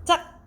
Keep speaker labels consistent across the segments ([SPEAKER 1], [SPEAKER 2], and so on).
[SPEAKER 1] 시작!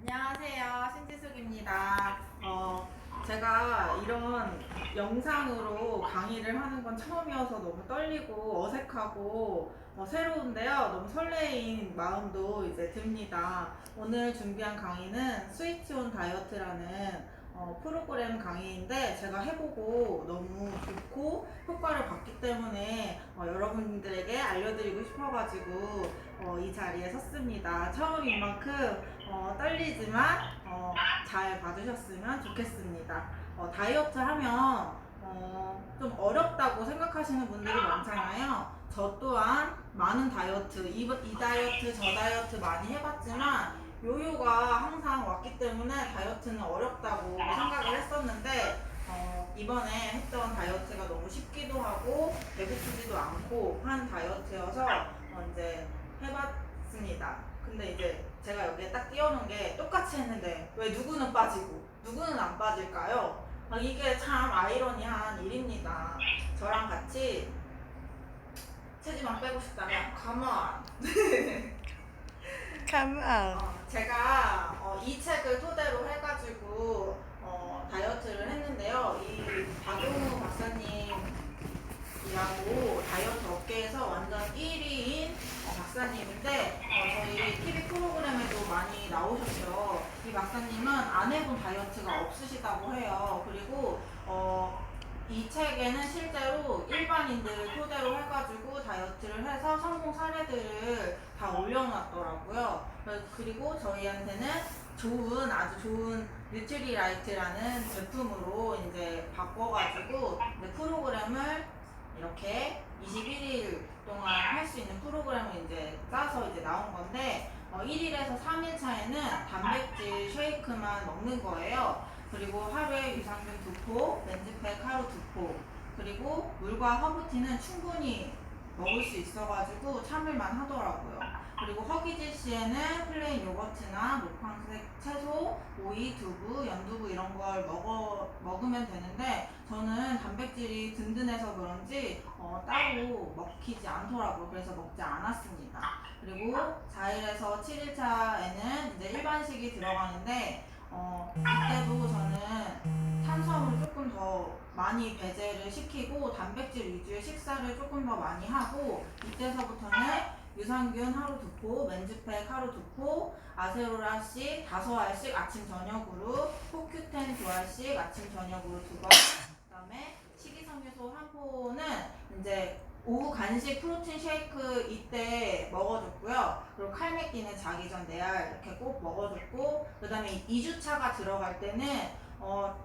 [SPEAKER 2] 안녕하세요. 신지숙입니다. 어, 제가 이런 영상으로 강의를 하는 건 처음이어서 너무 떨리고 어색하고 어, 새로운데요. 너무 설레인 마음도 이제 듭니다. 오늘 준비한 강의는 스위치온 다이어트라는 어, 프로그램 강의인데 제가 해보고 너무 좋고 효과를 봤기 때문에 어, 여러분들에게 알려드리고 싶어가지고 어, 이 자리에 섰습니다. 처음인 만큼 어, 떨리지만 어, 잘 봐주셨으면 좋겠습니다. 어, 다이어트 하면 어, 좀 어렵다고 생각하시는 분들이 많잖아요. 저 또한 많은 다이어트, 이, 이 다이어트, 저 다이어트 많이 해봤지만 요요가 항상 왔기 때문에 다이어트는 어렵다고 생각을 했었는데 어, 이번에 했던 다이어트가 너무 쉽기도 하고 배고프지도 않고 한 다이어트여서 어, 이제 해봤습니다. 근데 이제 제가 여기에 딱 띄워놓은 게 똑같이 했는데 왜 누구는 빠지고 누구는 안 빠질까요? 아, 이게 참 아이러니한 일입니다. 저랑 같이 체지방 빼고 싶다면 가만
[SPEAKER 1] On.
[SPEAKER 2] 어, 제가 어, 이 책을 토대로 해가지고 어, 다이어트를 했는데요. 이 박용우 박사님이라고 다이어트 업계에서 완전 1위인 박사님인데 어, 저희 TV 프로그램에도 많이 나오셨죠. 이 박사님은 안 해본 다이어트가 없으시다고 해요. 그리고 어, 이 책에는 실제로 일반인들을 토대로 해가지고 다이어트를 해서 성공 사례들을 다 올려놨더라고요. 그- 그리고 저희한테는 좋은 아주 좋은 뉴트리라이트라는 제품으로 이제 바꿔가지고 프로그램을 이렇게 21일 동안 할 수 있는 프로그램을 이제 짜서 이제 나온 건데 어, 1일에서 3일 차에는 단백질 쉐이크만 먹는 거예요. 그리고 하루에 유산균 두 포, 렌즈팩 하루 두 포, 그리고 물과 허브티는 충분히 먹을 수 있어가지고 참을만 하더라고요. 그리고 허기질 시에는 플레인 요거트나 녹황색 채소, 오이, 두부, 연두부 이런 걸 먹어 먹으면 되는데 저는 단백질이 든든해서 그런지 어, 따로 먹히지 않더라고요. 그래서 먹지 않았습니다. 그리고 4일에서 7일차에는 이제 일반식이 들어가는데 어, 이때도 저는 탄수화물을 조금 더 많이 배제를 시키고 단백질 위주의 식사를 조금 더 많이 하고 이때서부터는 유산균 하루 두 포, 맨즈팩 하루 두 포, 아세로라씩 다섯 알씩 아침 저녁으로, 포큐텐 두 알씩 아침 저녁으로 두 번, 그다음에 식이섬유소 한 포는 이제 오후 간식 프로틴 쉐이크 이때 먹어줬고요. 그리고 칼맥기는 자기 전네알 이렇게 꼭 먹어줬고, 그 다음에 2주차가 들어갈 때는, 어,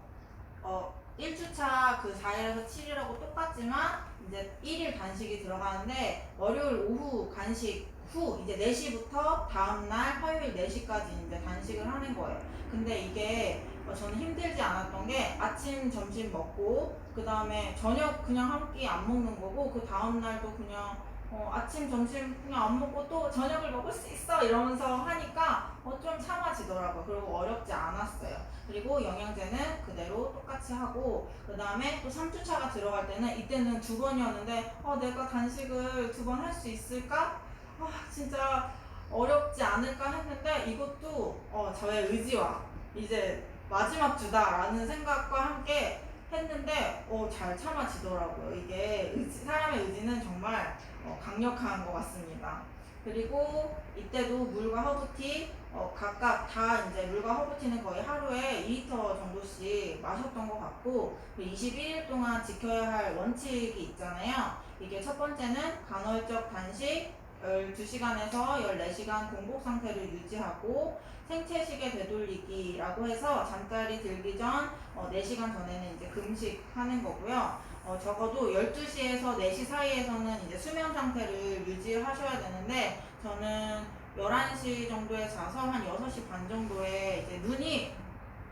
[SPEAKER 2] 어, 1주차 그 4일에서 7일하고 똑같지만, 이제 1일 간식이 들어가는데, 월요일 오후 간식 후, 이제 4시부터 다음날 화요일 4시까지 이제 단식을 하는 거예요. 근데 이게 어, 저는 힘들지 않았던 게 아침, 점심 먹고, 그 다음에 저녁 그냥 한 끼 안 먹는 거고, 그 다음날도 그냥 어, 아침, 점심 그냥 안 먹고 또 저녁을 먹을 수 있어 이러면서 하니까 어, 좀 참아지더라고요. 그리고 어렵지 않았어요. 그리고 영양제는 그대로 똑같이 하고 그 다음에 또 3주차가 들어갈 때는 이때는 두 번이었는데 어, 내가 간식을 두 번 할 수 있을까? 아 진짜 어렵지 않을까 했는데 이것도 어, 저의 의지와 이제 마지막 주다라는 생각과 함께 했는데 어, 잘 참아지더라고요. 이게 의지, 사람의 의지는 정말 어, 강력한 것 같습니다. 그리고 이때도 물과 허브티 어, 각각 다 이제 물과 허브티는 거의 하루에 2리터 정도씩 마셨던 것 같고 21일 동안 지켜야 할 원칙이 있잖아요. 이게 첫 번째는 간헐적 단식 12시간에서 14시간 공복 상태를 유지하고 생체식의 되돌리기라고 해서 잠자리 들기 전 어, 4시간 전에는 이제 금식하는 거고요. 어, 적어도 12시에서 4시 사이에서는 이제 수면 상태를 유지하셔야 되는데 저는 11시 정도에 자서 한 6시 반 정도에 이제 눈이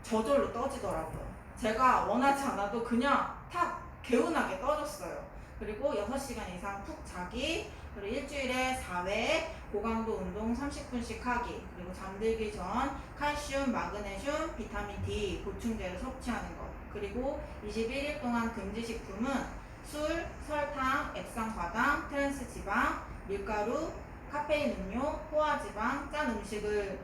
[SPEAKER 2] 저절로 떠지더라고요. 제가 원하지 않아도 그냥 탁 개운하게 떠졌어요. 그리고 6시간 이상 푹 자기, 그리고 일주일에 4회 고강도 운동 30분씩 하기, 그리고 잠들기 전 칼슘, 마그네슘, 비타민 D 보충제를 섭취하는 것, 그리고 21일 동안 금지 식품은 술, 설탕, 액상과당, 트랜스 지방, 밀가루, 카페인 음료, 포화지방, 짠 음식을